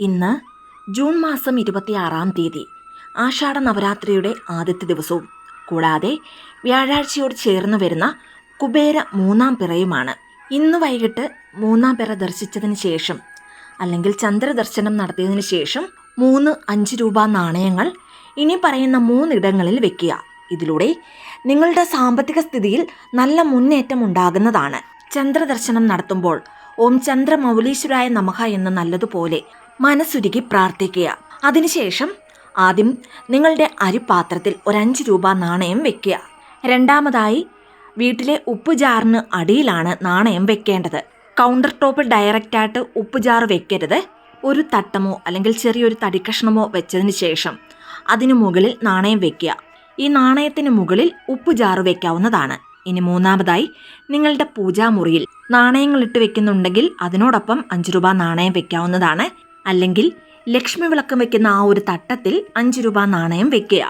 ഇന്ന് ജൂൺ മാസം ഇരുപത്തിയാറാം തീയതി ആഷാഢ നവരാത്രിയുടെ ആദ്യത്തെ ദിവസവും. കൂടാതെ വ്യാഴാഴ്ചയോട് ചേർന്ന് വരുന്ന കുബേര മൂന്നാം പിറയുമാണ്. ഇന്ന് വൈകിട്ട് മൂന്നാം പിറ ദർശിച്ചതിന് ശേഷം അല്ലെങ്കിൽ ചന്ദ്രദർശനം നടത്തിയതിനു ശേഷം മൂന്ന് അഞ്ച് രൂപ നാണയങ്ങൾ ഇനി പറയുന്ന മൂന്നിടങ്ങളിൽ വെക്കുക. ഇതിലൂടെ നിങ്ങളുടെ സാമ്പത്തിക സ്ഥിതിയിൽ നല്ല മുന്നേറ്റം ഉണ്ടാകുന്നതാണ്. ചന്ദ്രദർശനം നടത്തുമ്പോൾ ഓം ചന്ദ്രമൗലീശ്വരായ നമഹ എന്ന് നല്ലതുപോലെ മനസ്സുരുകി പ്രാർത്ഥിക്കുക. അതിനുശേഷം ആദ്യം നിങ്ങളുടെ അരിപ്പാത്രത്തിൽ ഒരഞ്ച് രൂപ നാണയം വെക്കുക. രണ്ടാമതായി വീട്ടിലെ ഉപ്പ് ജാറിന് അടിയിലാണ് നാണയം വെക്കേണ്ടത്. കൗണ്ടർ ടോപ്പിൽ ഡയറക്റ്റായിട്ട് ഉപ്പ് ജാർ വെക്കരുത്. ഒരു തട്ടമോ അല്ലെങ്കിൽ ചെറിയൊരു തടിക്കഷ്ണമോ വെച്ചതിന് ശേഷം അതിനു മുകളിൽ നാണയം വെക്കുക. ഈ നാണയത്തിന് മുകളിൽ ഉപ്പ് വെക്കാവുന്നതാണ്. ഇനി മൂന്നാമതായി നിങ്ങളുടെ പൂജാമുറിയിൽ നാണയങ്ങൾ ഇട്ട് വെക്കുന്നുണ്ടെങ്കിൽ അതിനോടൊപ്പം അഞ്ച് രൂപ നാണയം വെക്കാവുന്നതാണ്. അല്ലെങ്കിൽ ലക്ഷ്മി വിളക്കം വെക്കുന്ന ആ ഒരു തട്ടത്തിൽ അഞ്ച് രൂപ നാണയം വെക്കുക.